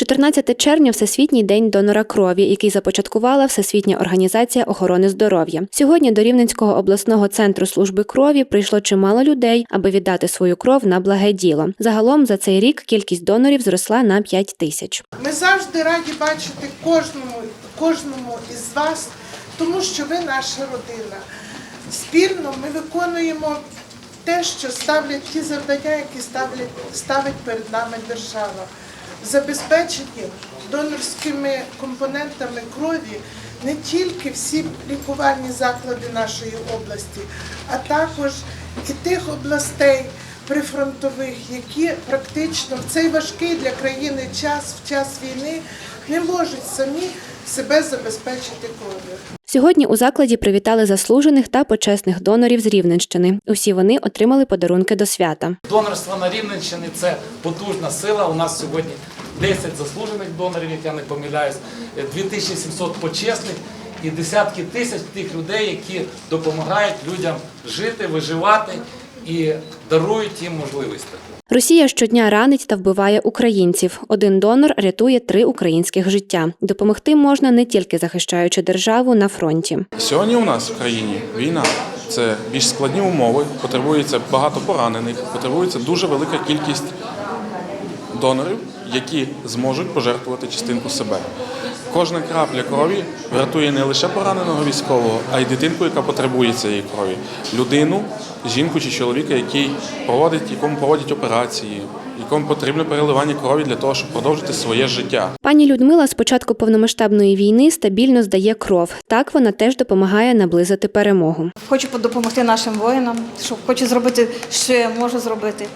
14 червня Всесвітній день донора крові, який започаткувала Всесвітня організація охорони здоров'я. Сьогодні до Рівненського обласного центру служби крові прийшло чимало людей, аби віддати свою кров на благе діло. Загалом за цей рік кількість донорів зросла на 5 тисяч. Ми завжди раді бачити кожному, кожному із вас, тому що ви наша родина. Спільно ми виконуємо те, що ставлять ті завдання, які ставлять, ставить перед нами держава. Забезпечені донорськими компонентами крові не тільки всі лікувальні заклади нашої області, а також і тих областей прифронтових, які практично в цей важкий для країни час, в час війни, не можуть самі себе забезпечити кров'ю. Сьогодні у закладі привітали заслужених та почесних донорів з Рівненщини. Усі вони отримали подарунки до свята. Донорство на Рівненщині це потужна сила. У нас сьогодні 10 заслужених донорів, як я не помиляюсь, 2700 почесних і десятки тисяч тих людей, які допомагають людям жити, виживати і дарують їм можливості. Росія щодня ранить та вбиває українців. Один донор рятує три українських життя. Допомогти можна не тільки захищаючи державу на фронті. Сьогодні у нас в країні війна. Це більш складні умови, потребується багато поранених, потребується дуже велика кількість донорів, які зможуть пожертвувати частинку себе. Кожна крапля крові врятує не лише пораненого військового, а й дитинку, яка потребує цієї крові, людину, жінку чи чоловіка, який проводить, якому проводять операції, якому потрібне переливання крові для того, щоб продовжити своє життя. Пані Людмила з початку повномасштабної війни стабільно здає кров. Так вона теж допомагає наблизити перемогу. Хочу допомогти нашим воїнам, що хочу зробити, що я можу зробити.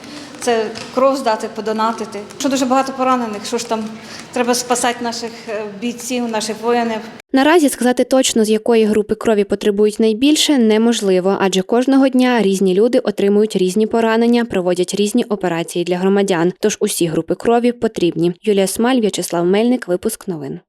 Це кров здати, подонатити. Що дуже багато поранених, що ж там треба спасати наших е, бійців, наших воїнів. Наразі сказати точно, з якої групи крові потребують найбільше, неможливо, адже кожного дня різні люди отримують різні поранення, проводять різні операції для громадян. Тож усі групи крові потрібні. Юлія Смаль, В'ячеслав Мельник, випуск новин.